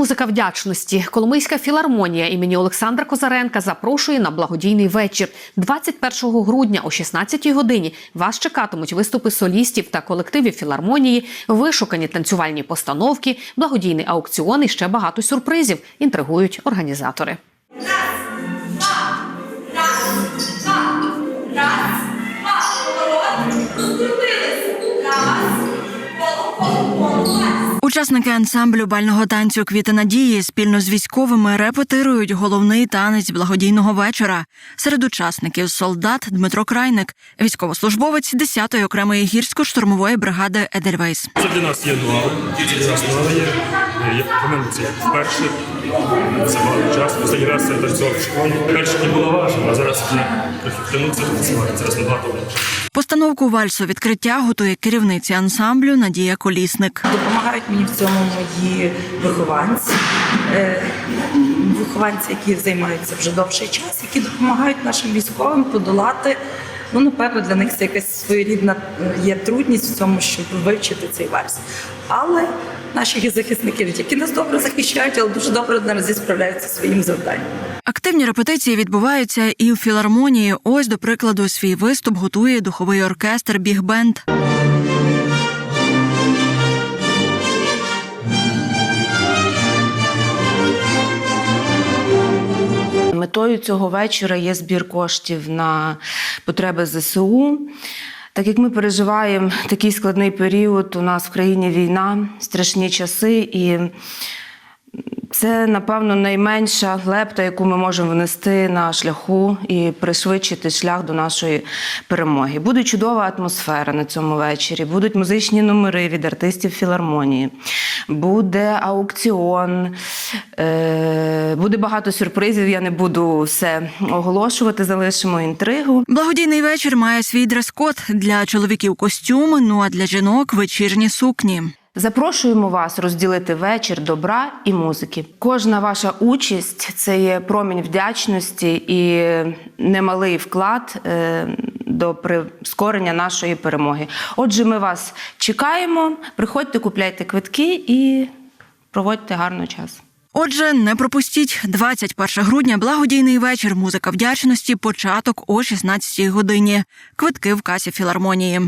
Музика вдячності. Коломийська філармонія імені Олександра Козаренка запрошує на благодійний вечір. 21 грудня о 16-й годині вас чекатимуть виступи солістів та колективів філармонії, вишукані танцювальні постановки, благодійний аукціон і ще багато сюрпризів. Інтригують організатори. Учасники ансамблю бального танцю Квіти надії спільно з військовими репетирують головний танець благодійного вечора. Серед учасників солдат Дмитро Крайник, військовослужбовець 10-ї окремої гірсько-штурмової бригади Едельвейс. Це для нас є нова. Е, Я це як вперше. Це багато часу. Останній раз це танцював в школі. Перше не було важко, а зараз я трохи втягнувся танцювати. Зараз набагато легше. Постановку вальсу відкриття готує керівниця ансамблю Надія Колісник. Допомагають мені в цьому мої вихованці, е, вихованці, які займаються вже довший час, які допомагають нашим військовим подолати. Ну, напевно, для них це якась своєрідна е, є трудність в цьому, щоб вивчити цей вальс. Але наші захисники, які нас добре захищають, але дуже добре наразі справляються своїм завданням. Активні репетиції відбуваються і у філармонії. Ось, до прикладу, свій виступ готує духовий оркестр Біг-бенд. Метою цього вечора є збір коштів на потреби ЗСУ. Так як ми переживаємо такий складний період, у нас в країні війна, страшні часи, і це, напевно, найменша лепта, яку ми можемо внести на шляху і пришвидшити шлях до нашої перемоги. Буде чудова атмосфера на цьому вечорі, будуть музичні номери від артистів філармонії, буде аукціон, е, буде багато сюрпризів. Я не буду все оголошувати, залишимо інтригу. Благодійний вечір має свій дрес-код для чоловіків костюми, ну а для жінок вечірні сукні. Запрошуємо вас розділити вечір добра і музики. Кожна ваша участь це є промінь вдячності і немалий вклад е, до прискорення нашої перемоги. Отже, ми вас чекаємо. Приходьте, купляйте квитки і проводьте гарний час. Отже, не пропустіть 21 грудня благодійний вечір. Музика вдячності. Початок о 16 годині. Квитки в касі філармонії.